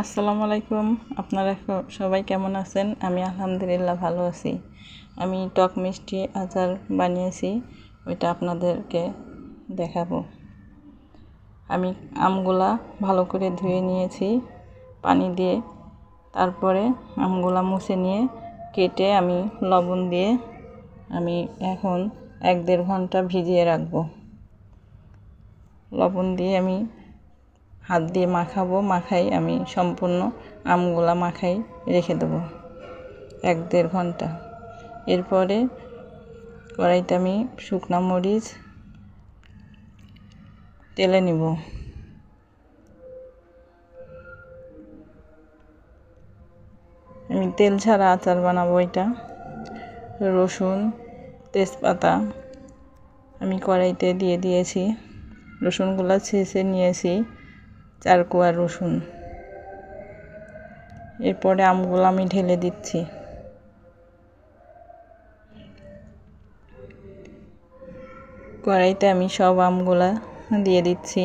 আসসালামু আলাইকুম। আপনারা সবাই কেমন আছেন? আমি আলহামদুলিল্লাহ ভালো আছি। আমি টক মিষ্টি আচার বানিয়েছি, ওইটা আপনাদেরকে দেখাবো। আমি আমগুলা ভালো করে ধুয়ে নিয়েছি, পানি দিয়ে। তারপরে আমগুলা মুছে নিয়ে কেটে আমি লবণ দিয়ে আমি এখন এক দেড় ঘণ্টা ভিজিয়ে রাখব। লবণ দিয়ে আমি হাত দিয়ে মাখাবো, মাখাই আমি সম্পূর্ণ আমগুলা মাখাই রেখে দেবো এক দেড় ঘণ্টা। এরপরে কড়াইতে আমি শুকনো মরিচ তেলে নিব। আমি তেল ছাড়া আচার বানাবো এটা। রসুন, তেজপাতা আমি কড়াইতে দিয়ে দিয়েছি। রসুনগুলো ছেঁচে নিয়েছি। চার কোয়া রসুন। এরপরে আমগুলো আমি ঢেলে দিচ্ছি। কড়াইতে আমি সব আমগুলা দিয়ে দিচ্ছি।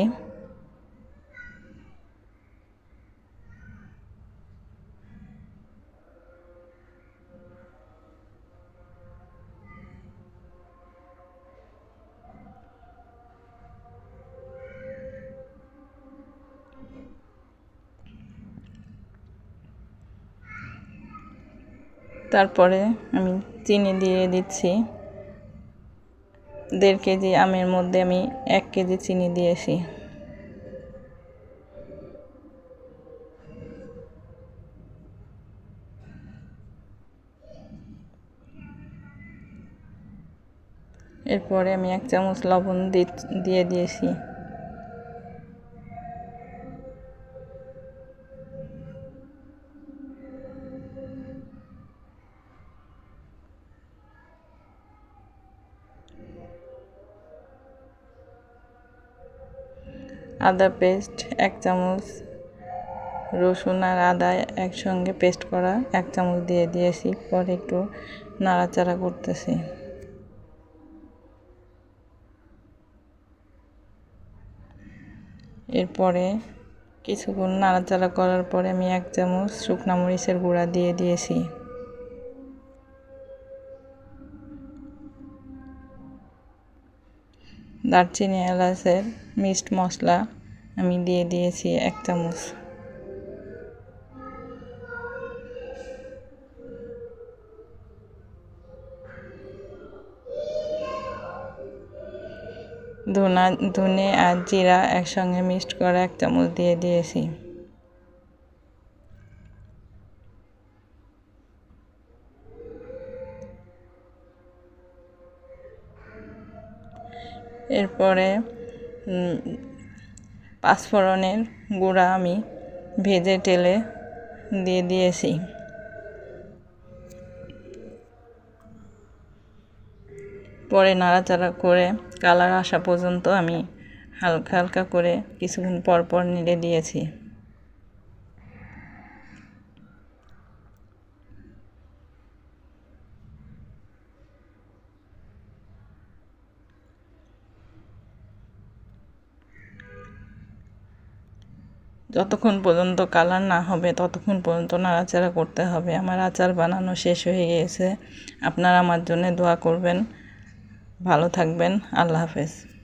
তারপরে আমি চিনি দিয়ে দিচ্ছি। দেড় কেজি আমের মধ্যে আমি এক কেজি চিনি দিয়েছি। এরপরে আমি এক চামচ লবণ দিয়ে দিয়েছি। আদা পেস্ট এক চামচ, রসুন আর আদা একসঙ্গে পেস্ট করা এক চামচ দিয়ে দিয়েছি, পরে একটু নাড়াচাড়া করতেছি। এরপরে কিছুক্ষণ নাড়াচাড়া করার পরে আমি এক চামচ শুকনা মরিচের গুঁড়া দিয়ে দিয়েছি। দারচিনি, এলাচের মিক্সড মশলা আমি দিয়ে দিয়েছি এক চামচ। ধনা, ধনে আর জিরা একসঙ্গে মিক্সড করে এক চামচ দিয়ে দিয়েছি। এরপরে পাঁচফোড়নের গুঁড়া আমি ভেজে টেলে দিয়ে দিয়েছি। পরে নাড়াচাড়া করে কালার আসা পর্যন্ত আমি হালকা হালকা করে কিছুক্ষণ পরপর পর নেড়ে দিয়েছি। যতক্ষণ পর্যন্ত কালার না হবে, ততক্ষণ পর্যন্ত নাড়াচাড়া করতে হবে। আমার আচার বানানো শেষ হয়ে গিয়েছে আপনারা আমার জন্য দোয়া করবেন। ভালো থাকবেন। আল্লাহ হাফেজ।